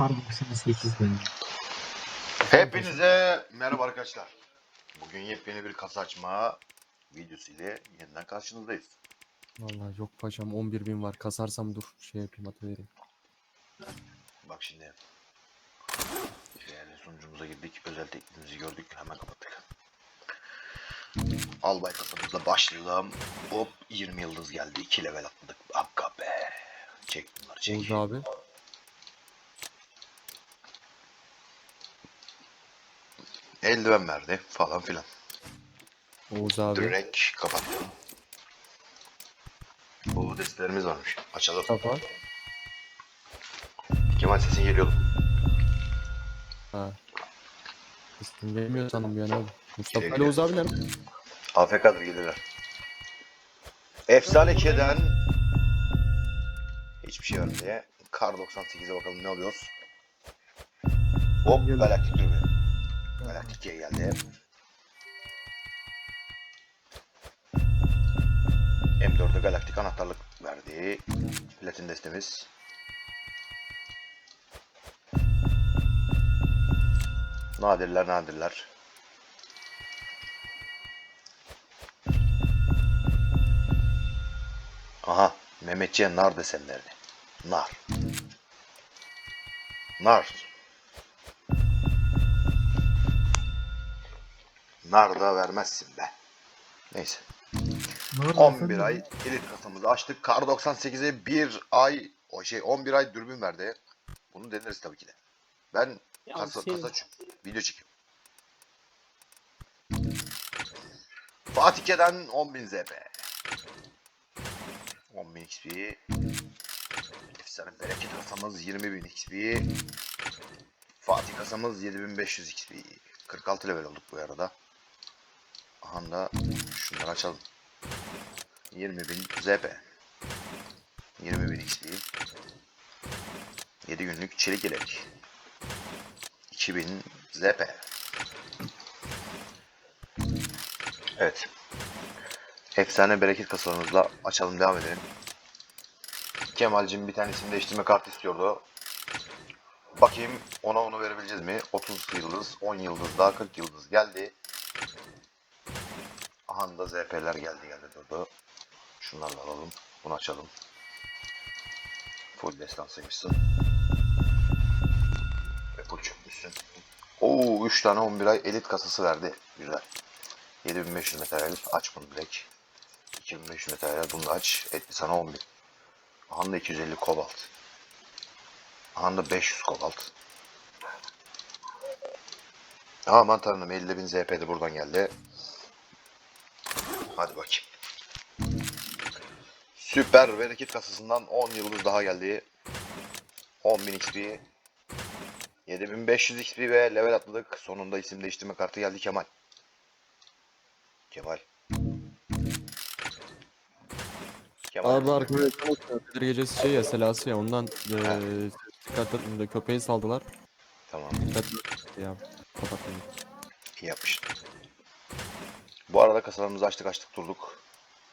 Kar 98 bence. Hepinize merhaba arkadaşlar. Bugün yepyeni bir kasa açma videosu ile yeniden karşınızdayız. Vallahi yok paşam 11 bin var. Kasarsam dur şey yapayım atı vereyim. Bak şimdi. Değerli sunucumuza girdik. Özel teklifimizi gördük. Hemen kapattık. Albay kasamızla başlayalım. Hop 20 yıldız geldi. 2 level atladık. Hakka be. Çek bunları çek. Oğuz abi. Eldiven verdi falan filan. Oğuz abi. Direkt kapattım. Bu destelerimiz varmış. Açalım. Mustafa. Kemal sesin geliyordu. Ha. İstim gelmiyor bir an abi. Mustafa Şey ile Oğuz abi nerede? AFK'dır gelirler. Efsane keden hiçbir şey vermedi diye. Kar 98'e bakalım ne alıyoruz. Hop galaktik dürbün. Galaktik G geldi. M4'e galaktik anahtarlık verdi. Platin destemiz. Nadirler nadirler. Aha Mehmetçiğe nar desenlerini. Nar. Nar. Nar da vermezsin be. Neyse. 11 ay elit kasamızı açtık. Kar 98'e bir ay o şey 11 ay dürbün verdi. Bunu deneriz tabii ki de. Ben Ya kasa, şey- kasa video çekiyorum. Fatih Keden 10.000 ZP. 10.000 XP. Efsane bereket kasamız 20.000 XP. Fatih kasamız 7500 XP. 46 level olduk bu arada. Aha da şunları açalım. 20.000 ZP. 20.000 XP. 7 günlük çelik yelek. 2000 ZP. Evet. Efsane bereket kasalarımızla açalım devam edelim. Kemal'cim bir tane isim değiştirme kartı istiyordu. Bakayım ona onu verebileceğiz mi? 30 yıldız, 10 yıldız daha 40 yıldız geldi. Aha da ZP'ler geldi geldi durdu. Şunları da alalım. Bunu açalım. Full destansıymışsın. Ve full çökmüşsün. Oo 3 tane 11 ay elit kasası verdi. Güzel. 7500 materyal. Aç bunu direkt. 2500 materyal. Bunu da aç. Etti sana 10.000. Aha da 250 kobalt. Aha da 500 kobalt. Aman tanrım 50.000 ZP de buradan geldi. Hadi bakayım. Süper bereket kasasından 10 yıldız daha geldi. 10.000 XP. 7500 XP ve level atladık. Sonunda isim değiştirme kartı geldi Kemal. Kemal. Kemal. Abi arkadaşlar Kadir gecesi şey ya selası ya ondan eee dikkat etmedi köpeği saldılar. Tamam. Dikkat ya kapatmayın. iyi yapmışsın. Bu arada kasalarımızı açtık açtık durduk.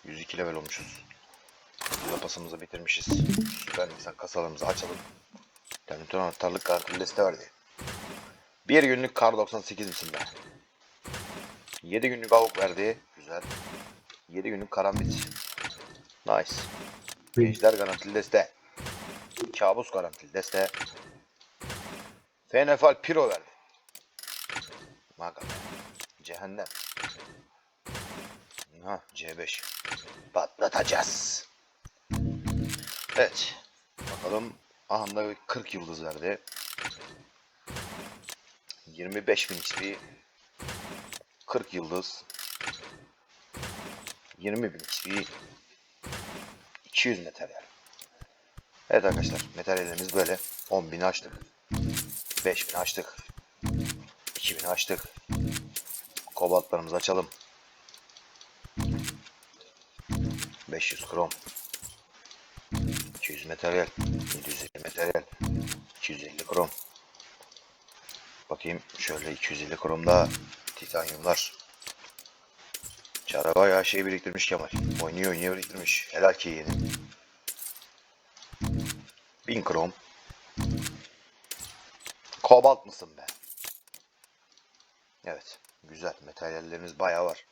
102 level olmuşuz. Burada pasımızı bitirmişiz. Süper insan kasalarımızı açalım. Terminatör anahtarlık kartı liste verdi. Bir günlük kar 98 misin be? 7 günlük avuk verdi. Güzel. 7 günlük karambit. Nice. Gençler garantili deste. Kabus garantili deste. Fenefal Piro verdi. Maga. Cehennem. Ha C5. Patlatacağız. Evet. Bakalım. Aha da 40 yıldız verdi. 25 bin XP. 40 yıldız. 20 bin XP. 200 materyal. Evet arkadaşlar materyallerimiz böyle. 10 bin açtık. 5 bin açtık. 2 bin açtık. Kobaltlarımızı açalım. 500 krom. 200 materyal. 750 materyal. 250 krom. Bakayım şöyle 250 kromda titanyumlar. Çara bayağı şey biriktirmiş Kemal. Oynuyor oynuyor biriktirmiş. Helal ki yeni. 1000 krom. Kobalt mısın be? Evet. Güzel. Materyallerimiz bayağı var.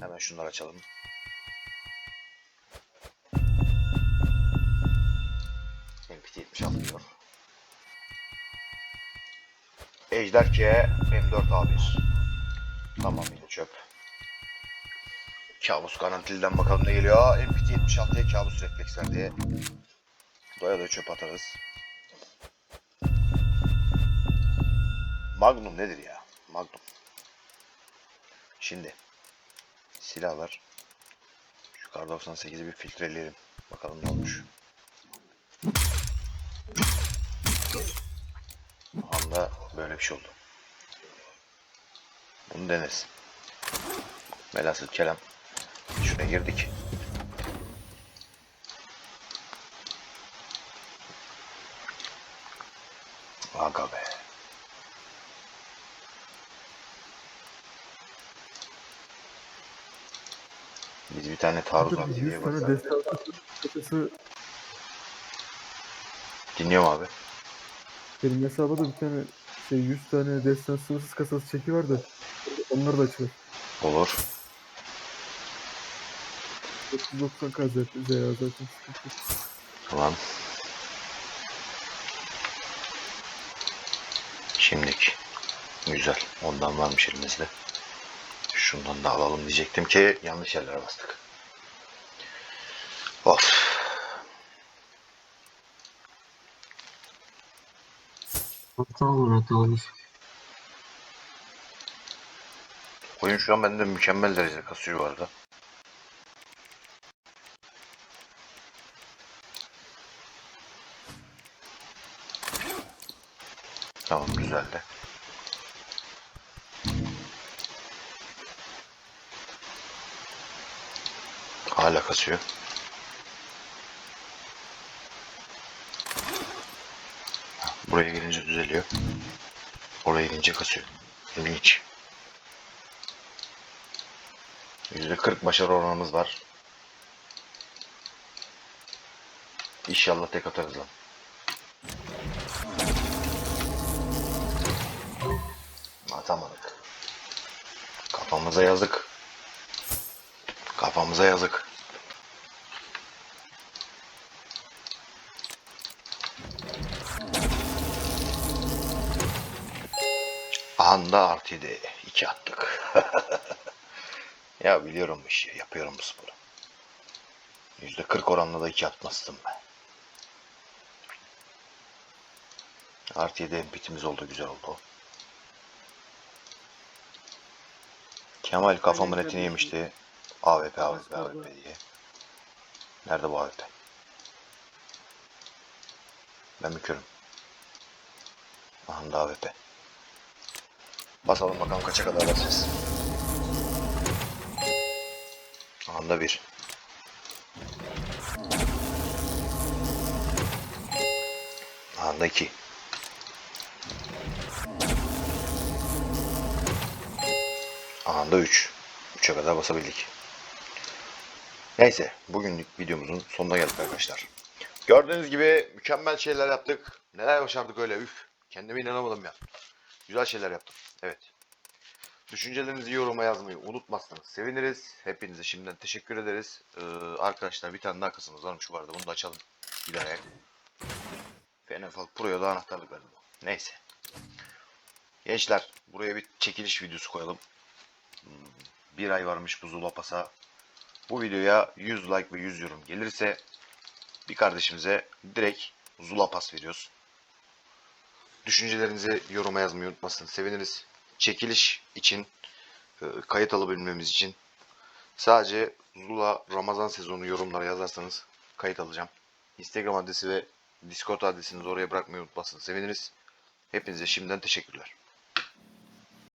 Hemen şunları açalım. 76 diyor. Ejder K M4A1. Tamam yine çöp. Kabus garantili'den bakalım ne geliyor. MPT 76'ya kabus refleksler diye. Doya da çöp atarız. Magnum nedir ya? Magnum. Şimdi silahlar. Şu kar 98'i bir filtreleyelim. Bakalım ne olmuş. Anda böyle bir şey oldu. Bunu deneriz. Velhasıl kelam. Şuna girdik. Aga be. Biz bir tane taarruz Burada abi 100 diye tane bak. destansı kasası Dinliyorum abi. Benim hesaba da bir tane şey 100 tane destan sınırsız kasası çeki var da onları da açılır. Olur. 390 kaz ya zaten. Tamam. Şimdik. Güzel. Ondan varmış elimizde. Şundan da alalım diyecektim ki yanlış yerlere bastık. Of. Hata hata olur. Oyun şu an bende mükemmel derecede kasıyor bu arada. Tamam güzeldi. Hala kasıyor. Buraya gelince düzeliyor. Oraya gelince kasıyor. İlginç. %40 başarı oranımız var. İnşallah tek atarız lan. Atamadık. Kafamıza yazık. Kafamıza yazık. Anda artı 7. 2 attık. Ya biliyorum bu işi. Yapıyorum bu sporu. %40 oranla da 2 atmazdım ben. Artı 7 bitimiz oldu. Güzel oldu. Kemal kafamın etini yemişti. AWP AWP AWP diye. Nerede bu AWP? Ben mi körüm? Aha da AWP. Basalım bakalım kaça kadar basacağız. Anda bir. Anda iki. Anda üç. Üçe kadar basabildik. Neyse bugünlük videomuzun sonuna geldik arkadaşlar. Gördüğünüz gibi mükemmel şeyler yaptık. Neler başardık öyle üf. Kendime inanamadım ya. Güzel şeyler yaptım. Evet. Düşüncelerinizi yoruma yazmayı unutmazsanız seviniriz. Hepinize şimdiden teşekkür ederiz. Ee, arkadaşlar bir tane daha kasamız varmış bu arada. Bunu da açalım. Giderek. NFL Pro'ya da anahtarlık verdim. Neyse. Gençler buraya bir çekiliş videosu koyalım. Hmm, Bir ay varmış bu Zula Pas'a. Bu videoya 100 like ve 100 yorum gelirse bir kardeşimize direkt Zula Pas veriyoruz. Düşüncelerinizi yoruma yazmayı unutmasın. Seviniriz. Çekiliş için e, kayıt alabilmemiz için sadece Zula Ramazan sezonu yorumlara yazarsanız kayıt alacağım. Instagram adresi ve Discord adresinizi oraya bırakmayı unutmasın. Seviniriz. Hepinize şimdiden teşekkürler.